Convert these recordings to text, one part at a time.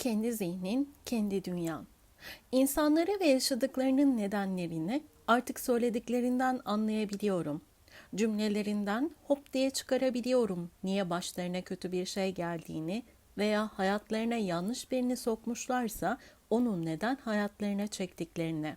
Kendi zihnin, kendi dünyan. İnsanları ve yaşadıklarının nedenlerini artık söylediklerinden anlayabiliyorum. Cümlelerinden hop diye çıkarabiliyorum niye başlarına kötü bir şey geldiğini veya hayatlarına yanlış birini sokmuşlarsa onun neden hayatlarına çektiklerini.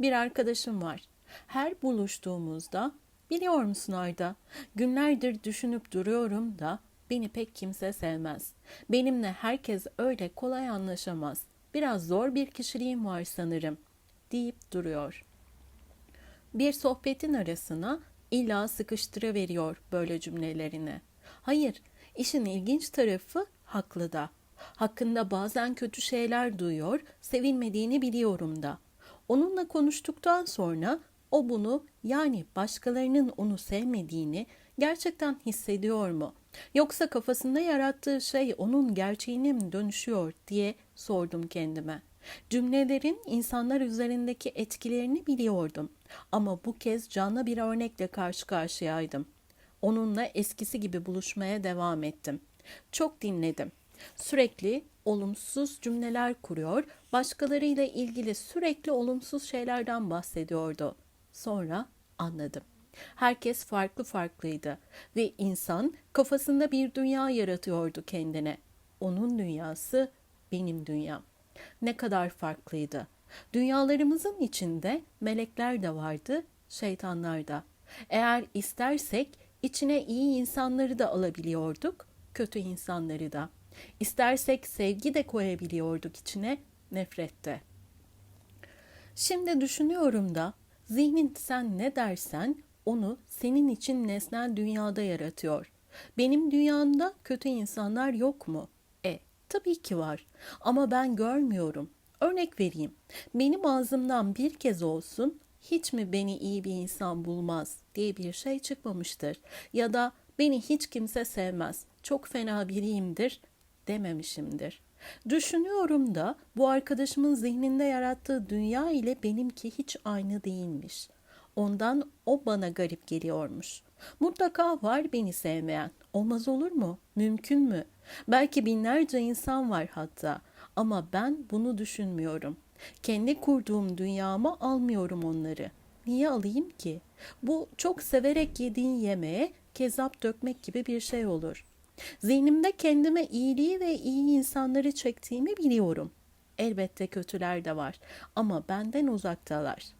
Bir arkadaşım var. Her buluştuğumuzda biliyor musun Arda günlerdir düşünüp duruyorum da beni pek kimse sevmez. Benimle herkes öyle kolay anlaşamaz. Biraz zor bir kişiliğim var sanırım deyip duruyor. Bir sohbetin arasına illa sıkıştırıveriyor böyle cümlelerini. Hayır, işin ilginç tarafı haklı da. Hakkında bazen kötü şeyler duyuyor, sevilmediğini biliyorum da. Onunla konuştuktan sonra o bunu yani başkalarının onu sevmediğini gerçekten hissediyor mu? Yoksa kafasında yarattığı şey onun gerçeğine mi dönüşüyor diye sordum kendime. Cümlelerin insanlar üzerindeki etkilerini biliyordum ama bu kez canlı bir örnekle karşı karşıyaydım. Onunla eskisi gibi buluşmaya devam ettim. Çok dinledim. Sürekli olumsuz cümleler kuruyor, başkalarıyla ilgili sürekli olumsuz şeylerden bahsediyordu. Sonra anladım. Herkes farklı farklıydı ve insan kafasında bir dünya yaratıyordu kendine. Onun dünyası benim dünyam. Ne kadar farklıydı. Dünyalarımızın içinde melekler de vardı, şeytanlar da. Eğer istersek içine iyi insanları da alabiliyorduk, kötü insanları da. İstersek sevgi de koyabiliyorduk içine, nefret de. Şimdi düşünüyorum da zihnin sen ne dersen onu senin için nesnel dünyada yaratıyor. Benim dünyamda kötü insanlar yok mu? E, tabii ki var. Ama ben görmüyorum. Örnek vereyim. Benim ağzımdan bir kez olsun hiç mi beni iyi bir insan bulmaz diye bir şey çıkmamıştır. Ya da beni hiç kimse sevmez. Çok fena biriyimdir dememişimdir. Düşünüyorum da bu arkadaşımın zihninde yarattığı dünya ile benimki hiç aynı değilmiş. Ondan o bana garip geliyormuş. Mutlaka var beni sevmeyen. Olmaz olur mu? Mümkün mü? Belki binlerce insan var hatta. Ama ben bunu düşünmüyorum. Kendi kurduğum dünyama almıyorum onları. Niye alayım ki? Bu çok severek yediğin yemeğe kezap dökmek gibi bir şey olur. Zihnimde kendime iyiliği ve iyi insanları çektiğimi biliyorum. Elbette kötüler de var ama benden uzaktalar.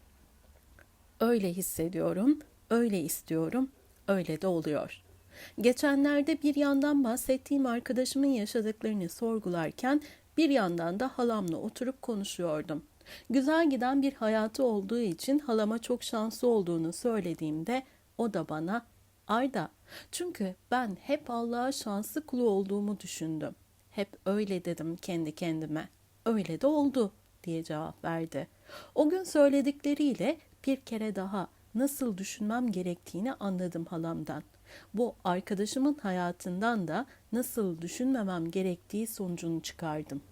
Öyle hissediyorum, öyle istiyorum, öyle de oluyor. Geçenlerde bir yandan bahsettiğim arkadaşımın yaşadıklarını sorgularken bir yandan da halamla oturup konuşuyordum. Güzel giden bir hayatı olduğu için halama çok şanslı olduğunu söylediğimde o da bana Arda çünkü ben hep Allah'a şanslı kulu olduğumu düşündüm. Hep öyle dedim kendi kendime. Öyle de oldu diye cevap verdi. O gün söyledikleriyle bir kere daha nasıl düşünmem gerektiğini anladım halamdan. Bu arkadaşımın hayatından da nasıl düşünmemem gerektiği sonucunu çıkardım.